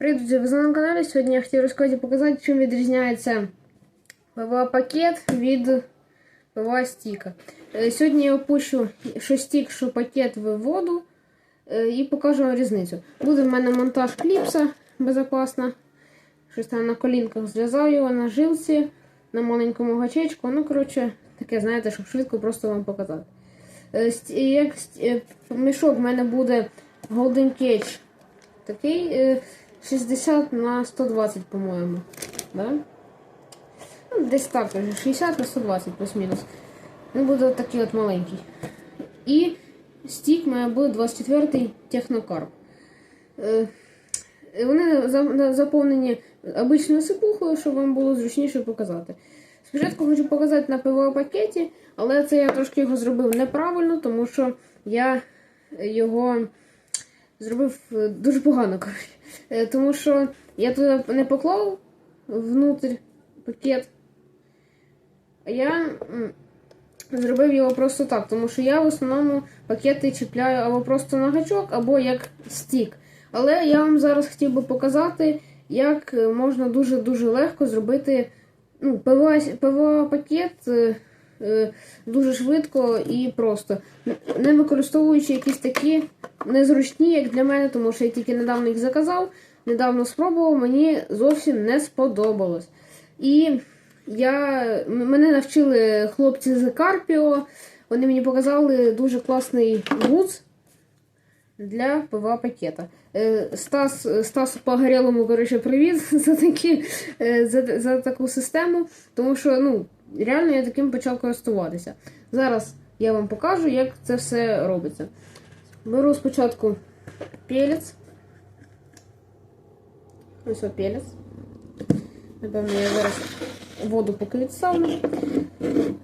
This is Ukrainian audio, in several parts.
Привіт, друзі, ви знову на каналі. Сьогодні я хотів розказати показати, чим відрізняється ПВА пакет від ПВА стіка. Е, Сьогодні я опущу що стік, що пакет в воду е, і покажу вам різницю. Буде в мене монтаж кліпса безпечно. Щось там на колінках зв'язав його на жилці, на маленькому гачечку. Ну, коротше, таке, знаєте, щоб швидко просто вам показати. Е, Як мішок в мене буде Golden Cage Такий 60 на 120, по-моєму. Да? Ну, десь так, 60 на 120 плюс-мінус. Він буде такий от маленький. І стік має бути 24-й технокарп. Е, вони заповнені обичною сипухою, щоб вам було зручніше показати. Спочатку хочу показати на ПВО пакеті, але це я трошки його зробив неправильно, тому що я його зробив е, дуже погано, коротше. Е, Тому що я туди не поклав внутрь пакет. А я зробив його просто так, тому що я в основному пакети чіпляю або просто на гачок, або як стік. Але я вам зараз хотів би показати, як е, можна дуже-дуже легко зробити ну, ПВА, ПВА е, дуже швидко і просто. Не використовуючи якісь такі незручні, як для мене, тому що я тільки недавно їх заказав, недавно спробував, мені зовсім не сподобалось. І я, мене навчили хлопці з Carpio, вони мені показали дуже класний гуц для ПВА пакета. Е, Стас, Стас Погорєлому, коротше, привіт за, такі, е, за, за таку систему, тому що ну, реально я таким почав користуватися. Зараз я вам покажу, як це все робиться. Беру спочатку пелець. Ось пелець. Напевно, я зараз воду поки відставлю.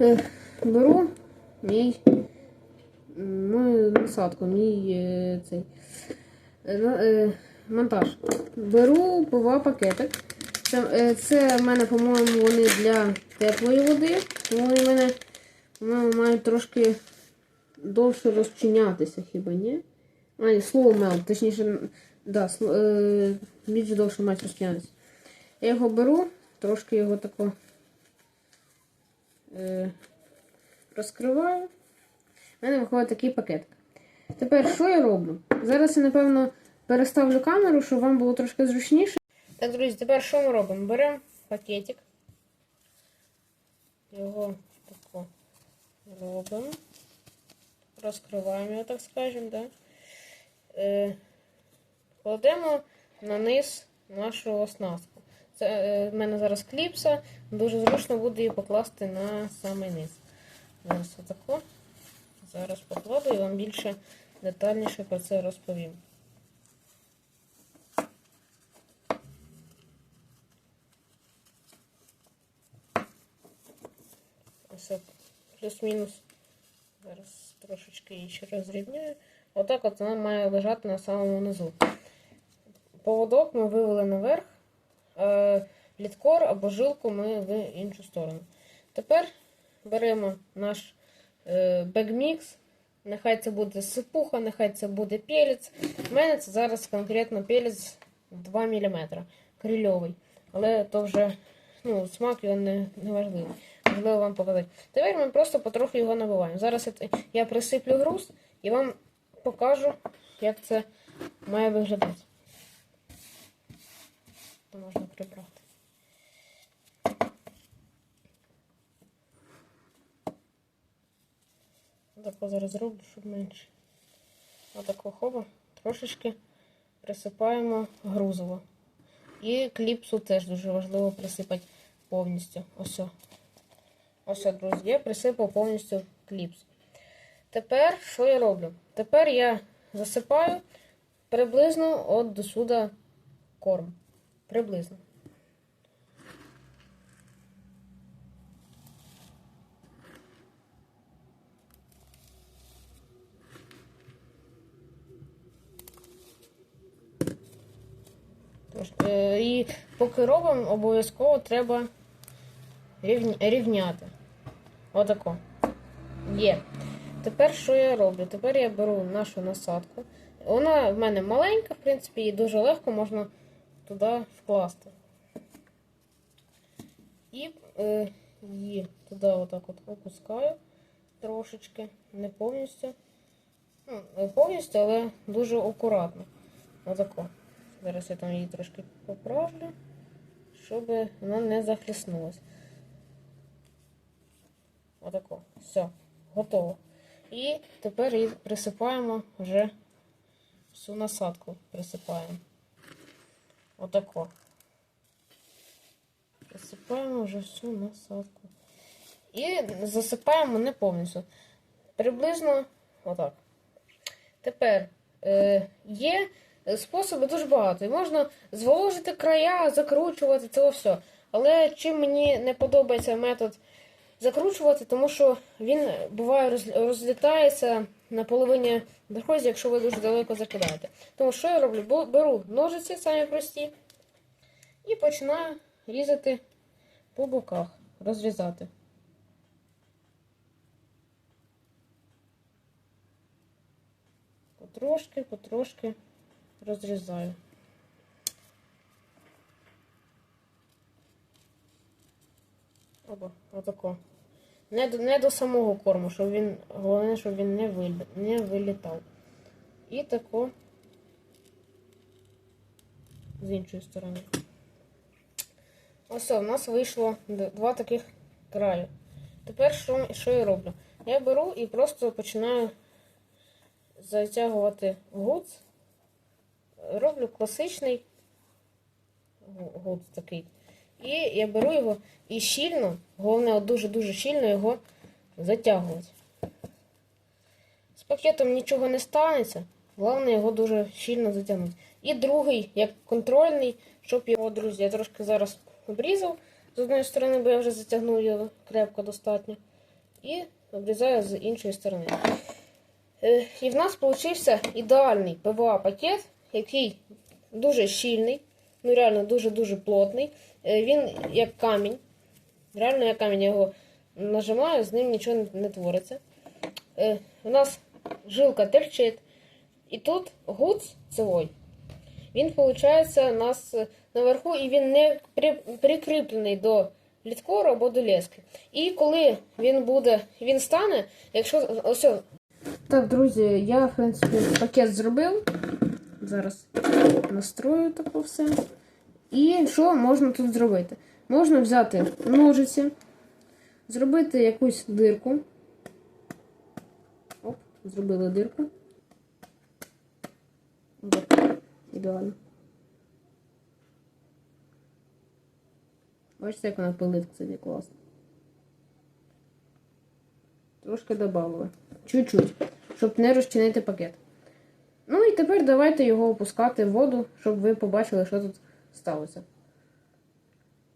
Е, Беру мій ну, насадку, мій е, цей е, монтаж. Беру ПВА пакетик. Це, е, це в мене, по-моєму, вони для теплої води. Тому вони в мене, по-моєму, мають трошки довше розчинятися, хіба ні? А, ні, слово melt, точніше, да, е, більш довше мають розчинятися. Я його беру, трошки його тако е, розкриваю. У мене виходить такий пакетик. Тепер що я роблю? Зараз я, напевно, переставлю камеру, щоб вам було трошки зручніше. Так, друзі, тепер що ми робимо? Беремо пакетик. Його тако робимо. Розкриваємо його, так скажемо, да? Е, кладемо на низ нашу оснастку. Це е, в мене зараз кліпса, дуже зручно буде її покласти на самий низ. Зараз отако. Зараз покладу і вам більше детальніше про це розповім. Ось плюс-мінус. Зараз трошечки її ще розрівняю. Отак от вона має лежати на самому низу. Поводок ми вивели наверх, е, літкор або жилку ми в іншу сторону. Тепер беремо наш е, бекмікс. Нехай це буде сипуха, нехай це буде пелець. У мене це зараз конкретно пелець 2 мм крильовий. Але то вже ну, смак його не, не важливий. Важливо вам показати. Тепер ми просто потроху його набиваємо. Зараз я присиплю груз і вам покажу, як це має виглядати. Це можна прибрати. Тако зараз зроблю, щоб менше. Отако хоба. Трошечки присипаємо грузово. І кліпсу теж дуже важливо присипати повністю. Ось. Ось, друзі, я присипав повністю кліпс. Тепер що я роблю? Тепер я засипаю приблизно от до сюди корм. Приблизно. І поки робимо, обов'язково треба рівняти. Отако. Є. Тепер що я роблю? Тепер я беру нашу насадку. Вона в мене маленька, в принципі, її дуже легко можна туди вкласти. І е, її туди отак от опускаю трошечки, не повністю. Ну, повністю, але дуже акуратно. Отако. Зараз я там її трошки поправлю, щоб вона не захліснулась. Отако. Все, готово. І тепер її присипаємо вже всю насадку присипаємо. Отако. Присипаємо вже всю насадку. І засипаємо не повністю. Приблизно отак. Тепер е, є способи дуже багато. І можна зволожити края, закручувати це все. Але чим мені не подобається метод закручувати, тому що він буває розлітається на половині дорозі, якщо ви дуже далеко закидаєте. Тому що я роблю? Беру ножиці, самі прості, і починаю різати по боках, розрізати. Потрошки, потрошки розрізаю. Оба, отако. Не до, не до самого корму, щоб він, головне, щоб він не, вилі, не вилітав. І тако з іншої сторони. Ось, в нас вийшло два таких краю. Тепер що, що я роблю? Я беру і просто починаю затягувати гуц. Роблю класичний гу- гуц такий. І я беру його і щільно, головне, дуже-дуже щільно його затягувати. З пакетом нічого не станеться, головне його дуже щільно затягнути. І другий, як контрольний, щоб його, друзі, я трошки зараз обрізав з одної сторони, бо я вже затягнув його крепко достатньо. І обрізаю з іншої сторони. Е, І в нас вийшов ідеальний ПВА пакет, який дуже щільний, ну реально дуже-дуже плотний. Е, Він як камінь. Реально як камінь я його нажимаю, з ним нічого не, твориться. Е, У нас жилка терчить. І тут гуц цілий. Він, виходить, у нас е, наверху, і він не прикріплений до літкору або до лески. І коли він буде, він стане, якщо ось. Так, друзі, я, в принципі, пакет зробив. Зараз настрою таке все. І що можна тут зробити? Можна взяти ножиці, зробити якусь дирку. Оп, зробили дирку. Отак. Ідеально. Бачите, як вона пилить, кстати, класно. Трошки додавали. Чуть-чуть, щоб не розчинити пакет. Ну і тепер давайте його опускати в воду, щоб ви побачили, що тут сталося.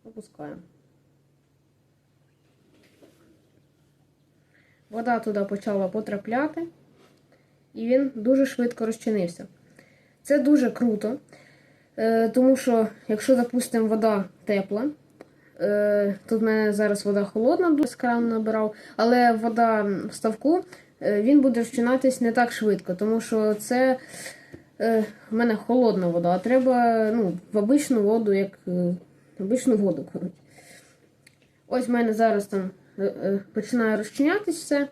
Опускаємо. Вода туди почала потрапляти, і він дуже швидко розчинився. Це дуже круто, е, тому що, якщо, допустимо, вода тепла, е, тут в мене зараз вода холодна, з крану набирав, але вода в ставку, він буде розчинатись не так швидко, тому що це е, в мене холодна вода, а треба ну, в обичну воду, як е, обичну воду. коротше. Ось в мене зараз там е, е, починає розчинятись все.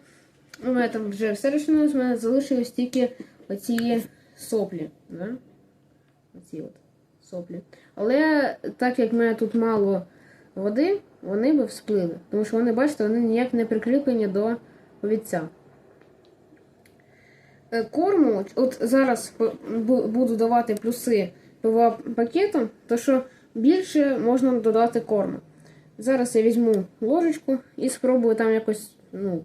У мене там вже все розчинилось, у мене залишились тільки оці соплі. Да? Оці от соплі. Але так як в мене тут мало води, вони би всплили. Тому що вони, бачите, вони ніяк не прикріплені до повідця. Е, Корму, от зараз буду давати плюси ПВА пакетом, то що більше можна додати корму. Зараз я візьму ложечку і спробую там якось, ну,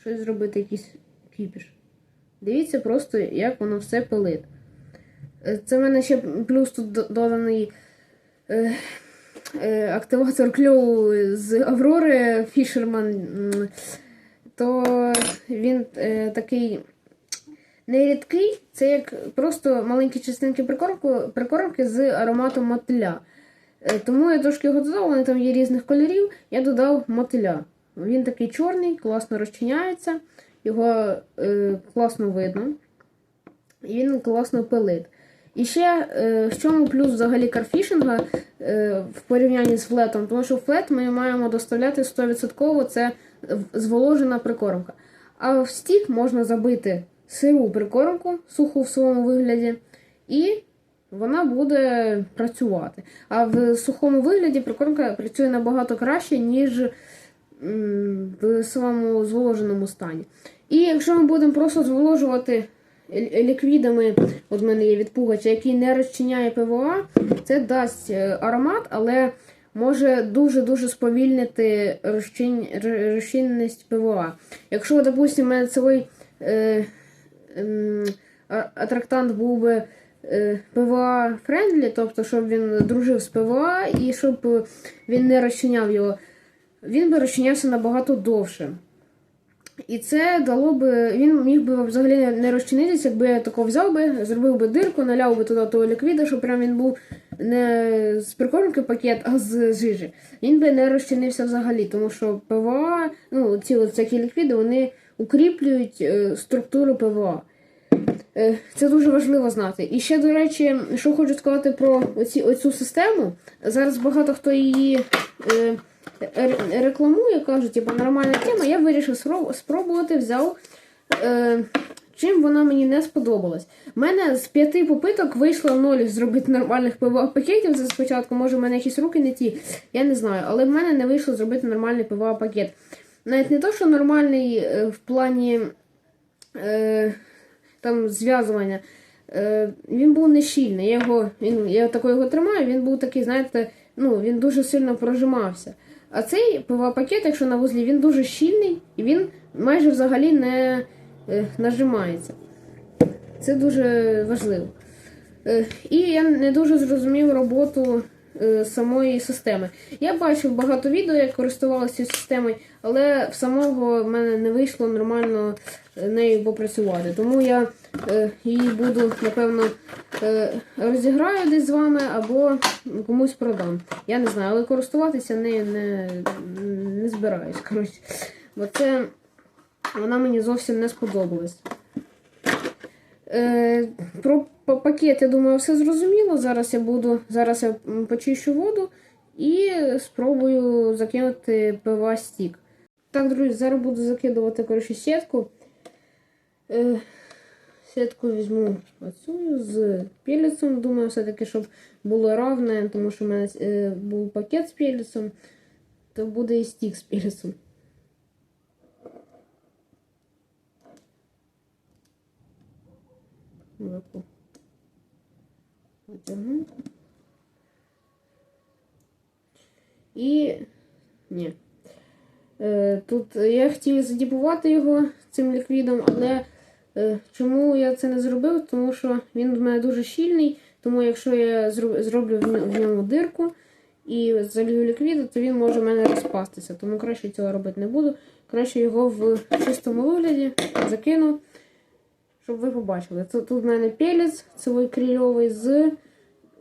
щось зробити, якийсь кіпіш. Дивіться просто, як воно все пилить. Е, Це в мене ще плюс тут доданий е, е, активатор кльову з Аврори Фішерман. То він е, такий не рідкий, це як просто маленькі частинки прикормки, прикормки з ароматом мотиля. Е, Тому я трошки його додав, вони там є різних кольорів. Я додав мотиля. Він такий чорний, класно розчиняється, його е, класно видно. І він класно пилить. І ще е, в чому плюс взагалі карфішинга е, в порівнянні з флетом, тому що флет ми маємо доставляти 100% це зволожена прикормка. А в стік можна забити сиру прикормку, суху в своєму вигляді, і вона буде працювати. А в сухому вигляді прикормка працює набагато краще, ніж в самому зволоженому стані. І якщо ми будемо просто зволожувати ліквідами, от в мене є відпугач, який не розчиняє ПВА, це дасть е, аромат, але може дуже-дуже сповільнити розчин... розчинність ПВА. Якщо, допустимо, цей е, е, атрактант був би е, ПВА френдлі, тобто, щоб він дружив з ПВА і щоб він не розчиняв його, він би розчинявся набагато довше. І це дало би, він міг би взагалі не розчинитися, якби я тако взяв би, зробив би дирку, наляв би туди того ліквіда, щоб прям він був не з прикормки пакет, а з жижі. Він би не розчинився взагалі, тому що ПВА, ну ці всякі ліквіди, вони укріплюють е, структуру ПВА. Е, Це дуже важливо знати. І ще, до речі, що хочу сказати про оці, оцю систему. Зараз багато хто її е, рекламує, кажуть, типу, нормальна тема. Я вирішив спробувати, взяв. Е, чим вона мені не сподобалась. У мене з п'яти попиток вийшло ноль зробити нормальних ПВА пакетів. Це спочатку, може, в мене якісь руки не ті, я не знаю, але в мене не вийшло зробити нормальний ПВА пакет. Навіть не то, що нормальний е, в плані. Е, там зв'язування. Е, він був не щільний. Я, його, він, я його тримаю, він був такий, знаєте, ну, він дуже сильно прожимався. А цей ПВА-пакет, якщо на вузлі, він дуже щільний і він майже взагалі не е, нажимається. Це дуже важливо. Е, і я не дуже зрозумів роботу е, самої системи. Я бачив багато відео, як користувалася цією системою, але в самого в мене не вийшло нормально нею попрацювати. Тому я її буду, напевно, е, розіграю десь з вами або комусь продам. Я не знаю, але користуватися нею не, не збираюсь. Коротше. Бо це вона мені зовсім не сподобалась. Е, про пакет, я думаю, все зрозуміло. Зараз я буду, зараз я почищу воду і спробую закинути ПВА стік. Так, друзі, зараз буду закидувати коротше, сітку. Сітку візьму оцю з пелецом. Думаю, все-таки, щоб було равне, тому що в мене е, був пакет з пелецом, то буде і стік з пелецом. Руку. Потягну. І. Ні. Е, тут я хотів задіпувати його цим ліквідом, але чому я це не зробив? Тому що він в мене дуже щільний, тому якщо я зроблю в ньому дирку і залью ліквіду, то він може в мене розпастися. Тому краще цього робити не буду. Краще його в чистому вигляді закину щоб ви побачили. Тут в мене пелець цілий крильовий з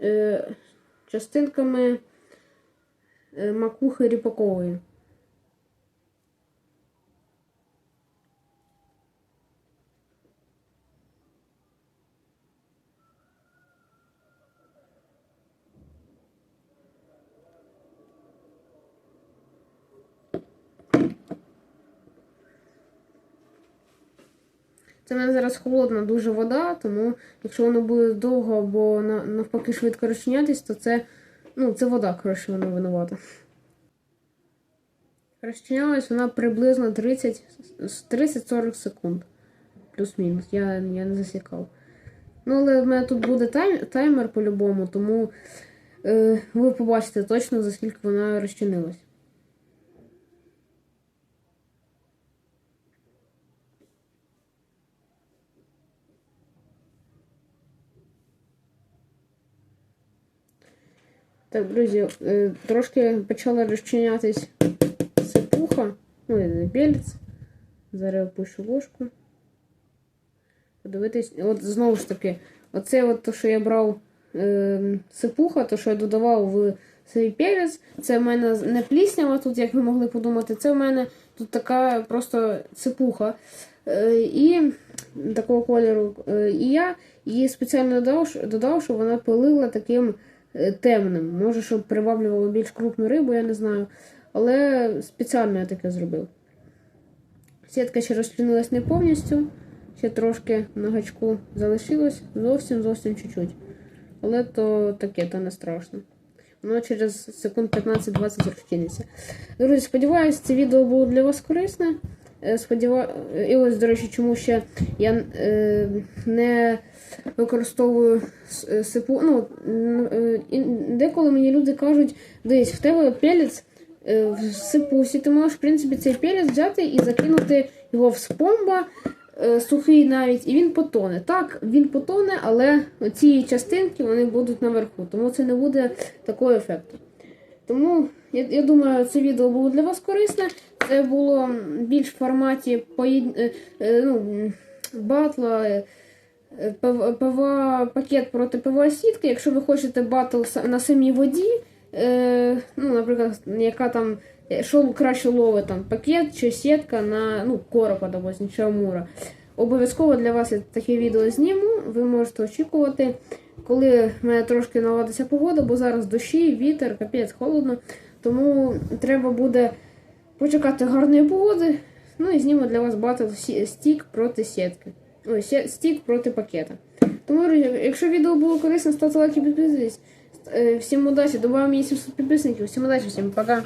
е, частинками е, макухи ріпакової. В мене зараз холодна дуже вода, тому якщо воно буде довго або навпаки швидко розчинятись, то це, ну, це вода, коротше, вона винувата. Розчинялась вона приблизно 30 з 30-40 секунд. Плюс-мінус. Я, я не засікав. Ну, але в мене тут буде тайм, таймер по-любому, тому е, ви побачите точно, за скільки вона розчинилась. Так, друзі, е, трошки почала розчинятись сипуха, ну, і білець. Зараз опущу ложку. Подивитись, от знову ж таки, оце от то, що я брав е, сипуха, то, що я додавав в свій перець, це в мене не пліснява тут, як ви могли подумати, це в мене тут така просто сипуха. Е, і такого кольору. Е, і я її спеціально додав, додав, щоб вона пилила таким темним. Може, щоб приваблювало більш крупну рибу, я не знаю. Але спеціально я таке зробив. Сітка ще розчинилась не повністю, ще трошки на гачку залишилось, зовсім зовсім чуть-чуть. Але то таке, то не страшно. Воно через секунд 15-20 розчиниться. Друзі, сподіваюся, це відео було для вас корисне. Е. І ось, до речі, чому ще я е, не використовую е, сипу. Ну, деколи мені люди кажуть, дивись, в тебе пелець в сипусі, ти можеш, в принципі, цей пелець взяти і закинути його в спомба, сухий навіть, і він потоне. Так, він потоне, але ці частинки вони будуть наверху, тому це не буде такого ефекту. Тому я, я думаю, це відео було для вас корисне. Це було більш в форматі поєд... е, е, ну, батла. е, ПВ- ПВА пакет проти ПВА сітки. Якщо ви хочете батл на самій воді, ну, наприклад, яка там що краще ловить там пакет чи сітка на ну, коропа, допустим, чи амура. Обов'язково для вас я таке відео зніму. Ви можете очікувати, коли в мене трошки наладиться погода, бо зараз дощі, вітер, капець, холодно. Тому треба буде почекати гарної погоди. Ну і зніму для вас батл стік проти сітки. Ой, стік проти пакета. Тому, якщо відео було корисно, ставте лайки, підписуйтесь. Е, Всім удачі, добавимо мені 700 підписників. Всім удачі, всім пока.